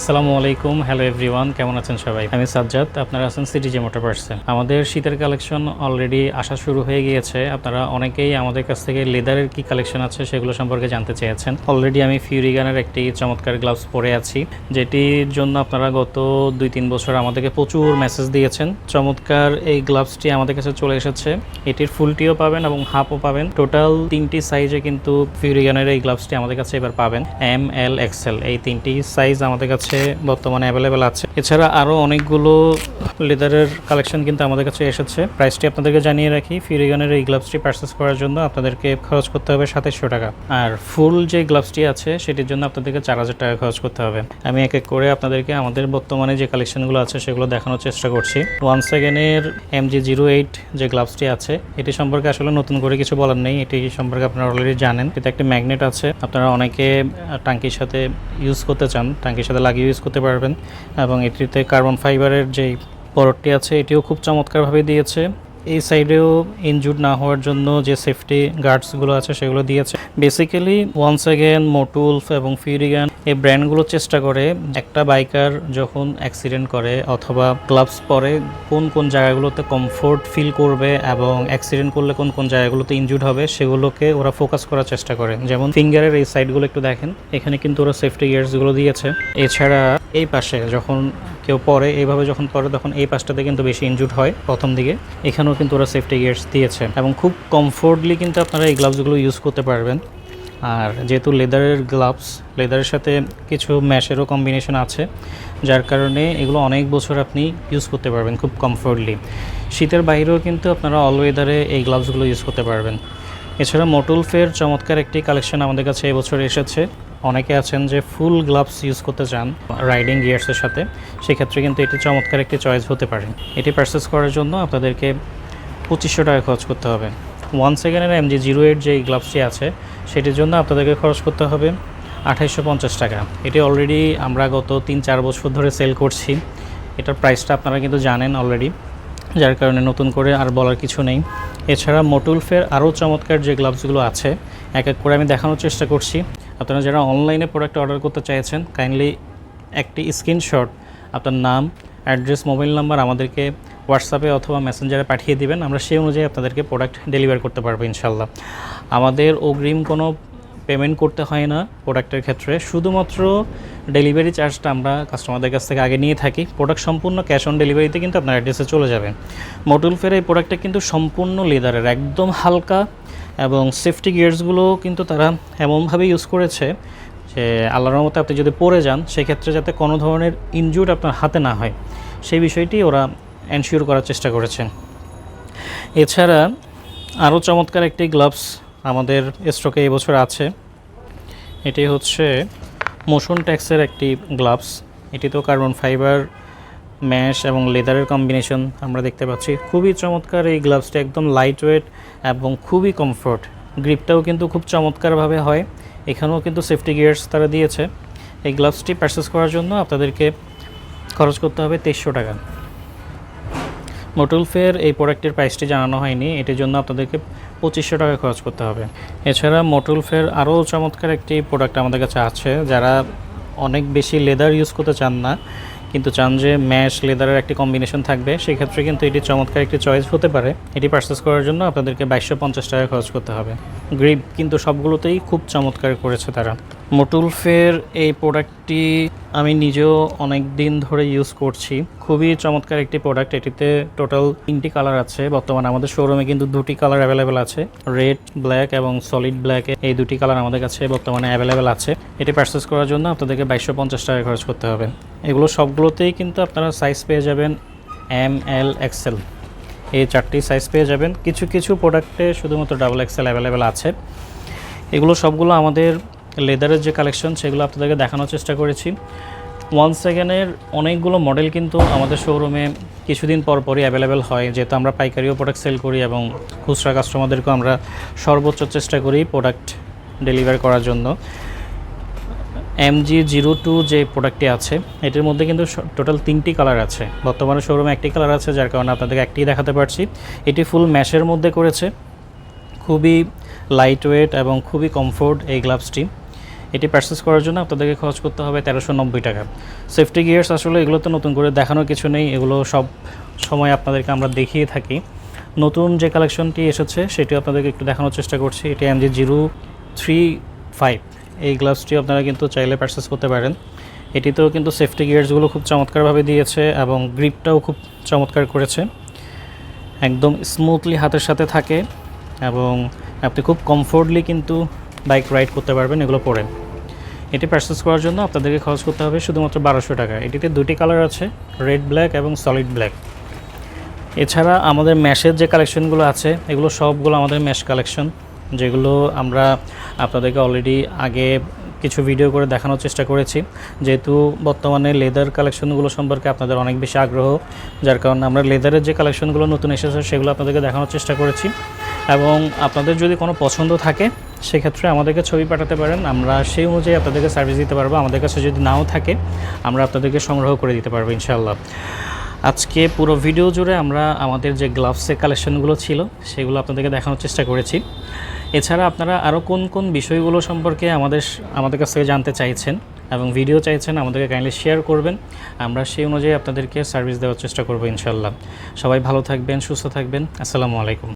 আসসালামু আলাইকুম, hello everyone, কেমন আছেন সবাই? আমি সাজ্জাদ, আপনারা আছেন সিটিজে মোটর পার্সে আমাদের শীতের কালেকশন অলরেডি আসা শুরু হয়ে গিয়েছে। আপনারা অনেকেই আমাদের কাছ থেকে লেদারের কি কালেকশন আছে সেগুলো সম্পর্কে জানতে চেয়েছেন। অলরেডি আমি ফিউরিগানের একটি চমৎকার গ্লাভস পরে আছি, যেটির জন্য আপনারা গত দুই তিন বছর আমাদেরকে প্রচুর মেসেজ দিয়েছেন। চমৎকার এই গ্লাভসটি আমাদের কাছে চলে এসেছে। এটির ফুলটিও পাবেন এবং হাফও পাবেন। টোটাল তিনটি সাইজে কিন্তু ফিউরিগানের এই গ্লাভসটি আমাদের কাছে এবার পাবেন। এম এল এক্সেল এই তিনটি সাইজ আমাদের কাছে বর্তমানে অ্যাভেলেবেল আছে। এছাড়া আরও অনেকগুলো লেদারের কালেকশন কিন্তু আমাদের কাছে এসেছে। প্রাইসটি আপনাদেরকে জানিয়ে রাখি ফিরিগানের এই গ্লাভসটি পারচেস করার জন্য আপনাদেরকে খরচ করতে হবে সাতাশশো টাকা। আর ফুল যে গ্লাভসটি আছে, সেটির জন্য আপনাদেরকে চার হাজার টাকা খরচ করতে হবে। আমি এক এক করে আপনাদেরকে আমাদের বর্তমানে যে কালেকশনগুলো আছে, সেগুলো দেখানোর চেষ্টা করছি। ওয়ান সেকেন্ডের এম জি জিরো এইট যে গ্লাভসটি আছে, এটি সম্পর্কে আসলে নতুন করে কিছু বলার নেই। এটি সম্পর্কে আপনারা অলরেডি জানেন। এতে একটি ম্যাগনেট আছে। আপনারা অনেকে টাঙ্কির সাথে ইউজ করতে চান, টাঙ্কির সাথে লাগিয়ে ইউজ করতে পারবেন এবং এটিতে কার্বন ফাইবারের যেই পরটটি আছে এটিও খুব চমৎকারভাবে দিয়েছে। এই সাইডেও ইনজুড না হওয়ার জন্য যে সেফটি গার্ডসগুলো আছে সেগুলো দিয়েছে। বেসিক্যালি ওয়ান্স অ্যাগেন মোটুলফ এবং ফিউরিগান এই ব্র্যান্ডগুলো চেষ্টা করে একটা বাইকার যখন অ্যাক্সিডেন্ট করে অথবা গ্লাভস পরে কোন কোন জায়গাগুলোতে কমফোর্ট ফিল করবে এবং অ্যাক্সিডেন্ট করলে কোন কোন জায়গাগুলোতে ইনজুড হবে সেগুলোকে ওরা ফোকাস করার চেষ্টা করে। যেমন ফিঙ্গারের এই সাইডগুলো একটু দেখেন, এখানে কিন্তু ওরা সেফটি গিয়ার্সগুলো দিয়েছে। এছাড়া এই পাশে যখন কেউ পরে, এইভাবে যখন পরে তখন এই পাশটাতে কিন্তু বেশি ইনজুড হয় প্রথম দিকে। এখানেও কিন্তু ওরা সেফটি গিয়ার্স দিয়েছে এবং খুব কমফোর্টলি কিন্তু আপনারা এই গ্লাভসগুলো ইউজ করতে পারবেন। আর যেহেতু লেদারের গ্লাভস লেদারের সাথে কিছু ম্যাশেরও কম্বিনেশন আছে, যার কারণে এগুলো অনেক বছর আপনি ইউজ করতে পারবেন খুব কমফোর্টলি শীতের বাইরেও কিন্তু আপনারা অল ওয়েদারে এই গ্লাভসগুলো ইউজ করতে পারবেন। এছাড়া মোটুলফের চমৎকার একটি কালেকশন আমাদের কাছে এবছর এসেছে। অনেকে আছেন যে ফুল গ্লাভস ইউজ করতে চান রাইডিং গিয়ার্সের সাথে, সেক্ষেত্রে কিন্তু এটি চমৎকার একটি চয়েস হতে পারে। এটি পারচেস করার জন্য আপনাদেরকে পঁচিশশো টাকা খরচ করতে হবে। ওয়ান সেকেন্ডের এম জি জিরো এইট যে গ্লাভসটি আছে, সেটির জন্য আপনাদেরকে খরচ করতে হবে আঠাইশশো পঞ্চাশ টাকা। এটি অলরেডি আমরা গত তিন চার বছর ধরে সেল করছি। এটার প্রাইসটা আপনারা কিন্তু জানেন অলরেডি যার কারণে নতুন করে আর বলার কিছু নেই। এছাড়া মোটুলফের আরও চমৎকার যে গ্লাভসগুলো আছে, এক এক করে আমি দেখানোর চেষ্টা করছি। আপনারা যারা অনলাইনে প্রোডাক্ট অর্ডার করতে চাইছেন কাইন্ডলি একটি স্ক্রিনশট আপনার নাম অ্যাড্রেস মোবাইল নাম্বার আমাদেরকে হোয়াটসঅ্যাপে অথবা মেসেঞ্জারে পাঠিয়ে দিবেন। আমরা সেই অনুযায়ী আপনাদেরকে প্রোডাক্ট ডেলিভার করতে পারব ইনশাল্লাহ আমাদের অগ্রিম কোনো পেমেন্ট করতে হয় না প্রোডাক্টের ক্ষেত্রে। শুধুমাত্র ডেলিভারি চার্জটা আমরা কাস্টমারদের কাছ থেকে আগে নিয়ে থাকি। প্রোডাক্ট সম্পূর্ণ ক্যাশ অন ডেলিভারিতে কিন্তু আপনার অ্যাড্রেসে চলে যাবে। মোটুলফের এই প্রোডাক্টটা কিন্তু সম্পূর্ণ লেদারের একদম হালকা এবং সেফটি গিয়ার্সগুলো কিন্তু তারা এমনভাবে ইউজ করেছে যে আল্লাহর মতো আপনি যদি পড়ে যান, সেক্ষেত্রে যাতে কোনো ধরনের ইনজুর আপনার হাতে না হয়। সেই বিষয়টি ওরা এনশিওর করার চেষ্টা করেছে। এছাড়া আরও চমৎকার একটি গ্লাভস আমাদের স্টকে এবছর আছে। এটি হচ্ছে মোশন ট্যাক্সের একটি গ্লাভস এটিতেও কার্বন ফাইবার ম্যাশ এবং লেদারের কম্বিনেশন আমরা দেখতে পাচ্ছি। খুবই চমৎকার এই গ্লাভসটি একদম লাইট ওয়েট এবং খুবই কমফোর্ট গ্রিপটাও কিন্তু খুব চমৎকারভাবে হয়। এখানেও কিন্তু সেফটি গিয়ার্স তারা দিয়েছে। এই গ্লাভসটি পারচেস করার জন্য আপনাদেরকে খরচ করতে হবে তেইশশো টাকা। মোটুলফের এই প্রোডাক্টের প্রাইসটি জানানো হয়নি। এটির জন্য আপনাদেরকে পঁচিশশো টাকা খরচ করতে হবে। এছাড়া মোটুলফের আরও চমৎকার একটি প্রোডাক্ট আমাদের কাছে আছে। যারা অনেক বেশি লেদার ইউজ করতে চান না কিন্তু চান যে ম্যাশ, লেদারের একটি কম্বিনেশন থাকবে, সেক্ষেত্রে কিন্তু এটি চমৎকার একটি চয়েস হতে পারে। এটি পার্সেস করার জন্য আপনাদেরকে বাইশশো পঞ্চাশ টাকা খরচ করতে হবে। গ্রিপ কিন্তু সবগুলোতেই খুব চমৎকার করেছে তারা। মোটুলফের এই প্রোডাক্টটি আমি নিজেও অনেক দিন ধরে ইউজ করছি। খুবই চমৎকার একটি প্রোডাক্ট এটিতে টোটাল তিনটি কালার আছে। বর্তমানে আমাদের শোরুমে কিন্তু দুটি কালার অ্যাভেলেবেল আছে। রেড ব্ল্যাক এবং সলিড ব্ল্যাক এই দুটি কালার আমাদের কাছে বর্তমানে অ্যাভেলেবেল আছে। এটি পারচেস করার জন্য আপনাদেরকে বাইশশো পঞ্চাশ টাকা খরচ করতে হবে। এগুলো সবগুলোতেই কিন্তু আপনারা সাইজ পেয়ে যাবেন এম এল এক্সেল এই চারটি সাইজ পেয়ে যাবেন। কিছু কিছু প্রোডাক্টে শুধুমাত্র ডাবল এক্সেল অ্যাভেলেবেল আছে। এগুলো সবগুলো আমাদের লেদারের যে কালেকশন সেগুলো আপনাদেরকে দেখানোর চেষ্টা করেছি। ওয়ান সেকেন্ডের অনেকগুলো মডেল কিন্তু আমাদের শোরুমে কিছুদিন পর পরই অ্যাভেলেবেল হয়। যেহেতু আমরা পাইকারিও প্রোডাক্ট সেল করি এবং খুচরা কাস্টমারদেরকেও আমরা সর্বোচ্চ চেষ্টা করি প্রোডাক্ট ডেলিভার করার জন্য। এমজি জিরো টু যে প্রোডাক্টটি আছে, এটির মধ্যে কিন্তু টোটাল তিনটি কালার আছে। বর্তমানে শোরুমে একটি কালার আছে, যার কারণে আপনাদেরকে একটি দেখাতে পারছি। এটি ফুল ম্যাশের মধ্যে করেছে। খুবই লাইট ওয়েট এবং খুবই কমফোর্ট এই গ্লাভসটি এটি পারচেস করার জন্য আপনাদেরকে খরচ করতে হবে তেরোশো নব্বই টাকা। সেফটি গিয়ার্স আসলে এগুলো তো নতুন করে দেখানোর কিছু নেই, এগুলো সব সময় আপনাদেরকে আমরা দেখিয়ে থাকি। নতুন যে কালেকশনটি এসেছে সেটি আপনাদেরকে একটু দেখানোর চেষ্টা করছি। এটি এমজি জিরো থ্রি ফাইভ এই গ্লাভসটি আপনারা কিন্তু চাইলে পারচেস করতে পারেন। এটিতেও কিন্তু সেফটি গিয়ার্সগুলো খুব চমৎকারভাবে দিয়েছে এবং গ্রিপটাও খুব চমৎকার করেছে। একদম স্মুথলি হাতের সাথে থাকে এবং আপনি খুব কমফোর্টলি কিন্তু বাইক রাইড করতে পারবেন, এগুলো পরে। এটি পারচেস করার জন্য আপনাদেরকে খরচ করতে হবে শুধুমাত্র বারোশো টাকা। এটিতে দুটি কালার আছে রেড ব্ল্যাক এবং সলিড ব্ল্যাক এছাড়া আমাদের ম্যাশের যে কালেকশনগুলো আছে, এগুলো সবগুলো আমাদের ম্যাশ কালেকশন যেগুলো আমরা আপনাদেরকে অলরেডি আগে কিছু ভিডিও করে দেখানোর চেষ্টা করেছি। যেহেতু বর্তমানে লেদার কালেকশনগুলো সম্পর্কে আপনাদের অনেক বেশি আগ্রহ, যার কারণে আমরা লেদারের যে কালেকশনগুলো নতুন এসেছে সেগুলো আপনাদেরকে দেখানোর চেষ্টা করেছি। এবং আপনাদের যদি কোনো পছন্দ থাকে, সেক্ষেত্রে আমাদেরকে ছবি পাঠাতে পারেন। আমরা সেই অনুযায়ী আপনাদেরকে সার্ভিস দিতে পারব। আমাদের কাছে যদি নাও থাকে, আমরা আপনাদেরকে সংগ্রহ করে দিতে পারব, ইনশাআল্লাহ। আজকে পুরো ভিডিও জুড়ে আমরা আমাদের যে গ্লাভসের কালেকশনগুলো ছিল, সেগুলো আপনাদেরকে দেখানোর চেষ্টা করেছি। এছাড়া আপনারা আরও কোন কোন বিষয়গুলো সম্পর্কে আমাদের আমাদের কাছ থেকে জানতে চাইছেন এবং ভিডিও চাইছেন, আমাদেরকে কাইন্ডলি শেয়ার করবেন। আমরা সেই অনুযায়ী আপনাদেরকে সার্ভিস দেওয়ার চেষ্টা করব ইনশাল্লাহ সবাই ভালো থাকবেন, সুস্থ থাকবেন। আসসালামু আলাইকুম।